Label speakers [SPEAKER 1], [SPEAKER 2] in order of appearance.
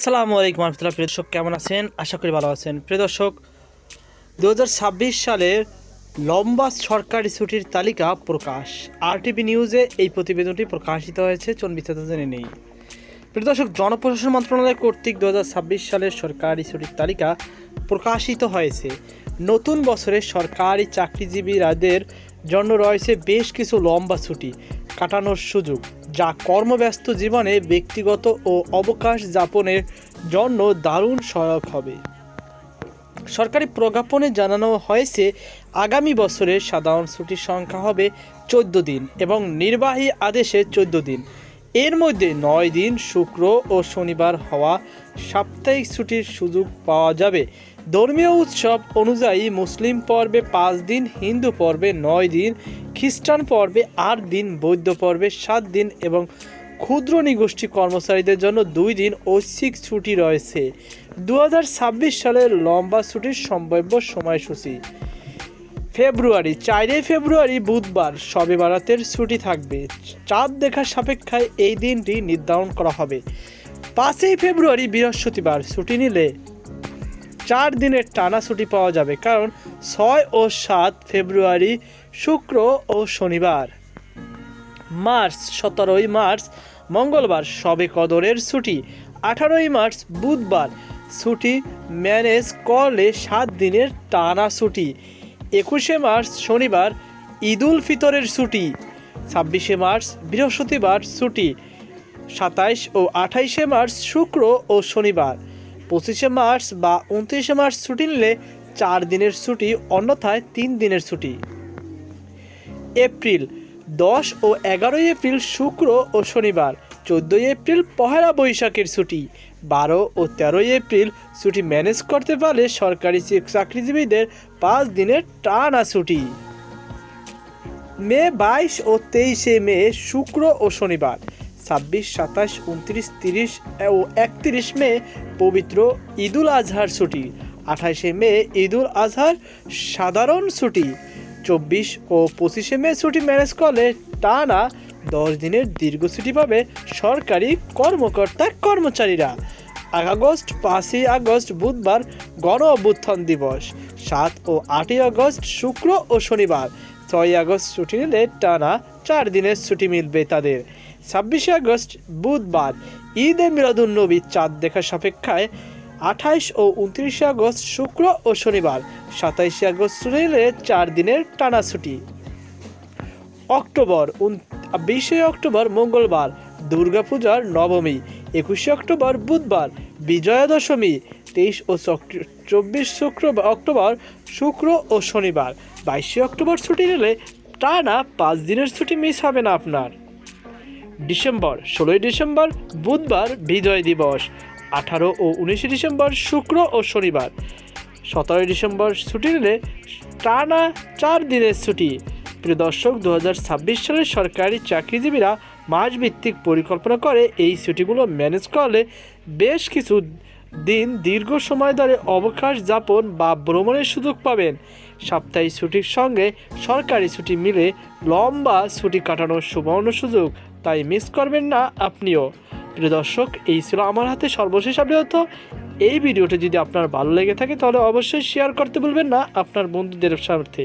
[SPEAKER 1] আসসালামু আলাইকুম রহমতুল্লাহ, প্রিয় দর্শক, কেমন আছেন? আশা করি ভালো আছেন। প্রিয় দর্শক দু সালের লম্বা সরকারি ছুটির তালিকা প্রকাশ। আরটিভি নিউজে এই প্রতিবেদনটি প্রকাশিত হয়েছে বিস্তারিত জেনে নেই। প্রিয় দর্শক, জনপ্রশাসন মন্ত্রণালয় কর্তৃক দুহাজার ছাব্বিশ সালের সরকারি ছুটির তালিকা প্রকাশিত হয়েছে। নতুন বছরে সরকারি চাকরিজীবীরাদের জন্য রয়েছে বেশ কিছু লম্বা ছুটি কাটানোর সুযোগ। যা কর্মব্যস্ত জীবনে ব্যক্তিগত ও অবকাশ যাপনের জন্য দারুণ সহায়ক হবে। সরকারি প্রজ্ঞাপনে জানানো হয়েছে, আগামী বছরের সাধারণ ছুটির সংখ্যা হবে চোদ্দ দিন এবং নির্বাহী আদেশে চোদ্দ দিন। এর মধ্যে নয় দিন শুক্র ও শনিবার হওয়া সাপ্তাহিক ছুটির সুযোগ পাওয়া যাবে। ধর্মীয় উৎসব অনুযায়ী মুসলিম পর্বে পাঁচ দিন, হিন্দু পর্বে নয় দিন, খ্রিস্টান পর্বে আট দিন, বৌদ্ধ পর্বে সাত দিন এবং ক্ষুদ্র নিগোষ্ঠী কর্মচারীদের জন্য দুই দিন ঐচ্ছিক ছুটি রয়েছে। দু হাজার ছাব্বিশ সালের লম্বা ছুটির সম্ভাব্য সময়সূচি। ফেব্রুয়ারি, চারই ফেব্রুয়ারি বুধবার শবে বারাতের ছুটি থাকবে। চাঁদ দেখার সাপেক্ষায় এই দিনটি নির্ধারণ করা হবে। পাঁচই ফেব্রুয়ারি বৃহস্পতিবার, ছুটি নিলে চার দিনের টানা ছুটি পাওয়া যাবে, কারণ ছয় ও সাত ফেব্রুয়ারি শুক্র ও শনিবার। মার্চ, সতেরোই মার্চ, মঙ্গলবার সবে কদরের ছুটি। আঠারোই মার্চ, বুধবার ছুটি। ম্যানেজ করলে সাত দিনের টানা ছুটি। একুশে মার্চ, শনিবার ঈদুল ফিতরের ছুটি। ছাব্বিশে মার্চ, বৃহস্পতিবার ছুটি। সাতাইশ ও আঠাইশে মার্চ, শুক্র ও শনিবার। পঁচিশে মার্চ বা উনত্রিশে মার্চ ছুটি নিলে চার দিনের ছুটি, অন্যথায় তিন দিনের ছুটি। এপ্রিল, দশ ও এগারোই এপ্রিল শুক্র ও শনিবার, চোদ্দোই এপ্রিল পহেলা বৈশাখের ছুটি, বারো ও তেরোই এপ্রিল ছুটি ম্যানেজ করতে পারলে সরকারি চাকরিজীবীদের পাঁচ দিনের টানা ছুটি। মে বাইশ ও তেইশে মে শুক্র ও শনিবার ছাব্বিশ, সাতাশ, উনত্রিশ, তিরিশ ও একত্রিশ মে পবিত্র ঈদুল আজহার ছুটি। আঠাশে মে ঈদুল আজহার সাধারণ ছুটি। চব্বিশ ও পঁচিশে মে ছুটি ম্যানেজ করলে টানা দশ দিনের দীর্ঘ ছুটি পাবে সরকারি কর্মকর্তা কর্মচারীরা। আগস্ট, পাঁচই আগস্ট বুধবার গণ অভ্যুত্থান দিবস। সাত ও আটই আগস্ট শুক্র ও শনিবার। ছয় আগস্ট ছুটি নিলে টানা চার দিনের ছুটি মিলবে তাদের। ছাব্বিশে আগস্ট বুধবার ঈদ ঈদে মিলাদুন্নবী চাঁদ দেখা সাপেক্ষায় আঠাইশ ও উনত্রিশে আগস্ট শুক্র ও শনিবার, সাতাইশে আগস্ট ছুটি নিলে চার দিনের টানা ছুটি। অক্টোবর বিশে অক্টোবর মঙ্গলবার, দুর্গাপূজার নবমী, একুশে অক্টোবর বুধবার বিজয়া দশমী তেইশ ও চব্বিশ শুক্র অক্টোবর, শুক্র ও শনিবার। বাইশে অক্টোবর ছুটি নিলে টানা পাঁচ দিনের ছুটি মিস হবে না আপনার। ডিসেম্বর, ষোলোই ডিসেম্বর, বুধবার বিজয় দিবস। আঠারো ও উনিশে ডিসেম্বর, শুক্র ও শনিবার। সতেরোই ডিসেম্বর ছুটি নিলে টানা চার দিনের ছুটি। প্রিয় দর্শক দু হাজার ছাব্বিশ সালের সরকারি চাকরিজীবীরা মাসভিত্তিক পরিকল্পনা করে এই ছুটিগুলো ম্যানেজ করলে বেশ কিছু দিন দীর্ঘ সময় ধরে অবকাশ যাপন বা ভ্রমণের সুযোগ পাবেন। সাপ্তাহিক ছুটির সঙ্গে সরকারি ছুটি মিলে লম্বা ছুটি কাটানোর সুবর্ণ সুযোগ, তাই মিস করবেন না আপনিও। প্রিয় দর্শক, এই ছিল আমার হাতে সর্বশেষ আপডেট। এই ভিডিওটি যদি আপনার ভালো লেগে থাকে, তাহলে অবশ্যই শেয়ার করতে ভুলবেন না আপনার বন্ধুদের সাথে